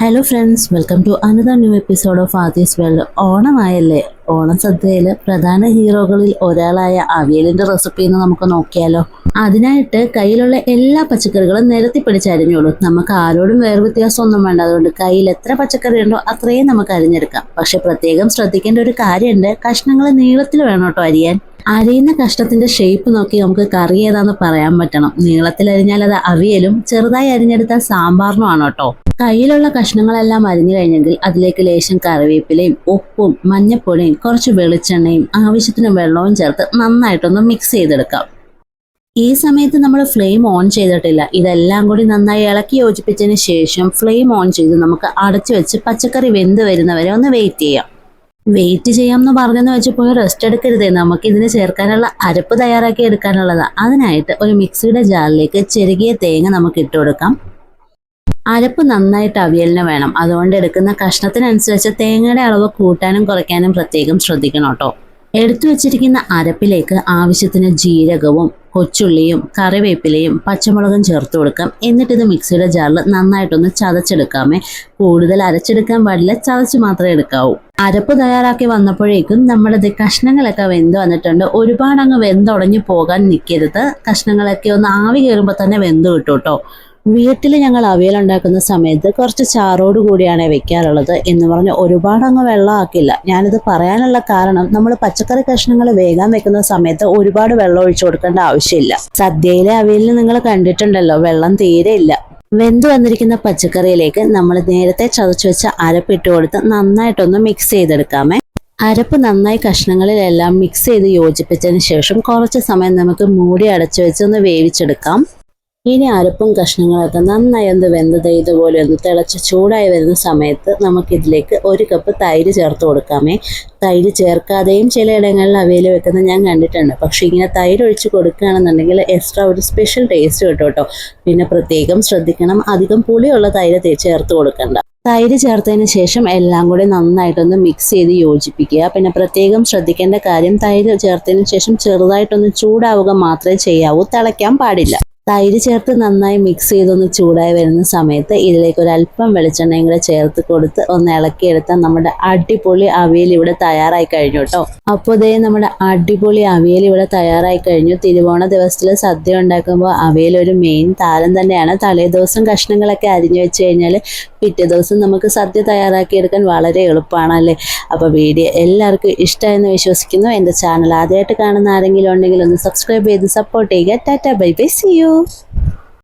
Hello friends welcome to another new episode of Aadya's world ഓണമായല്ലേ? Onam സദ്യയിൽ പ്രധാന ഹീറോകളിൽ ഒരാളായ അവിയലിന്റെ recipe എന്ന് നമുക്ക് നോക്കിയാലോ. അതിനായിട്ട് കയ്യിലുള്ള എല്ലാ പച്ചക്കറികളും നിരത്തി പിടിച്ചരിഞ്ഞോളൂ. നമുക്ക് ആരോടും വേറെ വ്യത്യാസമൊന്നും വേണ്ട. അതുകൊണ്ട് കയ്യിൽ എത്ര പച്ചക്കറി ഉണ്ടോ അത്രയും നമുക്ക് അരിഞ്ഞെടുക്കാം. പക്ഷെ പ്രത്യേകം ശ്രദ്ധിക്കേണ്ട ഒരു കാര്യമുണ്ട്. കഷ്ണങ്ങൾ നീളത്തിൽ വേണം കേട്ടോ അരിയാൻ. അരിയുന്ന കഷ്ണത്തിന്റെ ഷേപ്പ് നോക്കി നമുക്ക് കറി ഏതാന്ന് പറയാൻ പറ്റണം. നീളത്തിൽ അരിഞ്ഞാൽ അത് അവിയലും ചെറുതായി അരിഞ്ഞെടുത്താൽ സാമ്പാറിനുമാണ് കേട്ടോ. കയ്യിലുള്ള കഷ്ണങ്ങളെല്ലാം അരിഞ്ഞു കഴിഞ്ഞെങ്കിൽ അതിലേക്ക് ലേശം കറിവേപ്പിലയും ഉപ്പും മഞ്ഞപ്പൊടിയും കുറച്ച് വെളിച്ചെണ്ണയും ആവശ്യത്തിന് വെള്ളവും ചേർത്ത് നന്നായിട്ടൊന്ന് മിക്സ് ചെയ്തെടുക്കാം. ഈ സമയത്ത് നമ്മൾ ഫ്ലെയിം ഓൺ ചെയ്തിട്ടില്ല. ഇതെല്ലാം കൂടി നന്നായി ഇളക്കി യോജിപ്പിച്ചതിന് ശേഷം ഫ്ലെയിം ഓൺ ചെയ്ത് നമുക്ക് അടച്ചു വെച്ച് പച്ചക്കറി വെന്ത് വരുന്നവരെ ഒന്ന് വെയിറ്റ് ചെയ്യാം. വെയിറ്റ് ചെയ്യാമെന്ന് പറഞ്ഞെന്ന് വെച്ച് പോയി റെസ്റ്റ് എടുക്കരുത്. നമുക്ക് ഇതിന് ചേർക്കാനുള്ള അരപ്പ് തയ്യാറാക്കി എടുക്കാനുള്ളതാണ് അതിനായിട്ട് ഒരു മിക്സിയുടെ ജാറിലേക്ക് ചെറുകിയ തേങ്ങ നമുക്ക് ഇട്ട് കൊടുക്കാം. അരപ്പ് നന്നായിട്ട് അവിയലിന് വേണം. അതുകൊണ്ട് എടുക്കുന്ന കഷ്ണത്തിനനുസരിച്ച് തേങ്ങയുടെ അളവ് കൂട്ടാനും കുറയ്ക്കാനും പ്രത്യേകം ശ്രദ്ധിക്കണം കേട്ടോ. എടുത്തു വച്ചിരിക്കുന്ന അരപ്പിലേക്ക് ആവശ്യത്തിന് ജീരകവും കൊച്ചുള്ളിയും കറിവേപ്പിലയും പച്ചമുളകും ചേർത്ത് കൊടുക്കാം. എന്നിട്ടിത് മിക്സിയുടെ ജാറിൽ നന്നായിട്ടൊന്ന് ചതച്ചെടുക്കാമേ. കൂടുതൽ അരച്ചെടുക്കാൻ പാടില്ല ചതച്ച് മാത്രമേ എടുക്കാവൂ. അരപ്പ് തയ്യാറാക്കി വന്നപ്പോഴേക്കും നമ്മുടെ കഷ്ണങ്ങളൊക്കെ വെന്ത് വന്നിട്ടുണ്ട്. ഒരുപാട് അങ്ങ് വെന്തുടഞ്ഞു പോകാൻ നിൽക്കരുത് കഷ്ണങ്ങളൊക്കെ ഒന്ന് ആവി കയറുമ്പോൾ തന്നെ വെന്ത് കിട്ടും കേട്ടോ. വീട്ടിൽ ഞങ്ങൾ അവയൽ ഉണ്ടാക്കുന്ന സമയത്ത് കുറച്ച് ചാറോട് കൂടിയാണ് വെക്കാറുള്ളത് എന്ന് പറഞ്ഞ് ഒരുപാട് അങ്ങ് വെള്ളമാക്കില്ല ഞാനിത് പറയാനുള്ള കാരണം നമ്മൾ പച്ചക്കറി കഷ്ണങ്ങൾ വേഗം വെക്കുന്ന സമയത്ത് ഒരുപാട് വെള്ളം ഒഴിച്ചു കൊടുക്കേണ്ട ആവശ്യമില്ല. സദ്യയിലെ അവിയലിന് നിങ്ങൾ കണ്ടിട്ടുണ്ടല്ലോ വെള്ളം തീരെ ഇല്ല. വെന്ത് വന്നിരിക്കുന്ന പച്ചക്കറിയിലേക്ക് നമ്മൾ നേരത്തെ ചതച്ചു വെച്ച അരപ്പിട്ട് കൊടുത്ത് നന്നായിട്ടൊന്ന് മിക്സ് ചെയ്തെടുക്കാമേ. അരപ്പ് നന്നായി കഷ്ണങ്ങളിലെല്ലാം മിക്സ് ചെയ്ത് യോജിപ്പിച്ചതിന് ശേഷം കുറച്ച് സമയം നമുക്ക് മൂടി അടച്ചു വെച്ച് ഒന്ന് വേവിച്ചെടുക്കാം. ഇനി അരപ്പും കഷ്ണങ്ങളൊക്കെ നന്നായി ഒന്ന് വെന്തത് ഇതുപോലെ ഒന്ന് തിളച്ച് ചൂടായി വരുന്ന സമയത്ത് നമുക്കിതിലേക്ക് ഒരു കപ്പ് തൈര് ചേർത്ത് കൊടുക്കാമേ. തൈര് ചേർക്കാതെയും ചില ഇടങ്ങളിൽ അവയിൽ വെക്കുന്നത് ഞാൻ കണ്ടിട്ടുണ്ട്. പക്ഷേ ഇങ്ങനെ തൈര് ഒഴിച്ച് കൊടുക്കുകയാണെന്നുണ്ടെങ്കിൽ എക്സ്ട്രാ ഒരു സ്പെഷ്യൽ ടേസ്റ്റ് കിട്ടും കേട്ടോ. പിന്നെ പ്രത്യേകം ശ്രദ്ധിക്കണം അധികം പുളിയുള്ള തൈര് ചേർത്ത് കൊടുക്കണ്ട. തൈര് ചേർത്തതിന് ശേഷം എല്ലാം കൂടി നന്നായിട്ടൊന്ന് മിക്സ് ചെയ്ത് യോജിപ്പിക്കുക. പിന്നെ പ്രത്യേകം ശ്രദ്ധിക്കേണ്ട കാര്യം തൈര് ചേർത്തതിന് ശേഷം ചെറുതായിട്ടൊന്ന് ചൂടാവുക മാത്രമേ ചെയ്യാവൂ. തിളയ്ക്കാൻ പാടില്ല. തൈര് ചേർത്ത് നന്നായി മിക്സ് ചെയ്തൊന്ന് ചൂടായി വരുന്ന സമയത്ത് ഇതിലേക്ക് ഒരു അല്പം വെളിച്ചെണ്ണയും കൂടെ ചേർത്ത് കൊടുത്ത് ഒന്ന് ഇളക്കിയെടുത്താൽ നമ്മുടെ അടിപൊളി അവിയൽ ഇവിടെ തയ്യാറായി കഴിഞ്ഞു കേട്ടോ അപ്പോൾ ഇതേ നമ്മുടെ അടിപൊളി അവിയൽ ഇവിടെ തയ്യാറായി കഴിഞ്ഞു. തിരുവോണ ദിവസത്തിൽ സദ്യ ഉണ്ടാക്കുമ്പോൾ അവിയൽ ഒരു മെയിൻ താരം തന്നെയാണ്. തലേ ദിവസം കഷ്ണങ്ങളൊക്കെ അരിഞ്ഞു വെച്ച് കഴിഞ്ഞാൽ പിറ്റേ ദിവസം നമുക്ക് സദ്യ തയ്യാറാക്കിയെടുക്കാൻ വളരെ എളുപ്പമാണല്ലേ? അപ്പോൾ വീഡിയോ എല്ലാവർക്കും ഇഷ്ടമായെന്ന് വിശ്വസിക്കുന്നു. എന്റെ ചാനൽ ആദ്യമായിട്ട് കാണുന്ന ആരെങ്കിലും ഉണ്ടെങ്കിൽ ഒന്ന് സബ്സ്ക്രൈബ് ചെയ്ത് സപ്പോർട്ട് ചെയ്യുക. Tata bye bye see you you.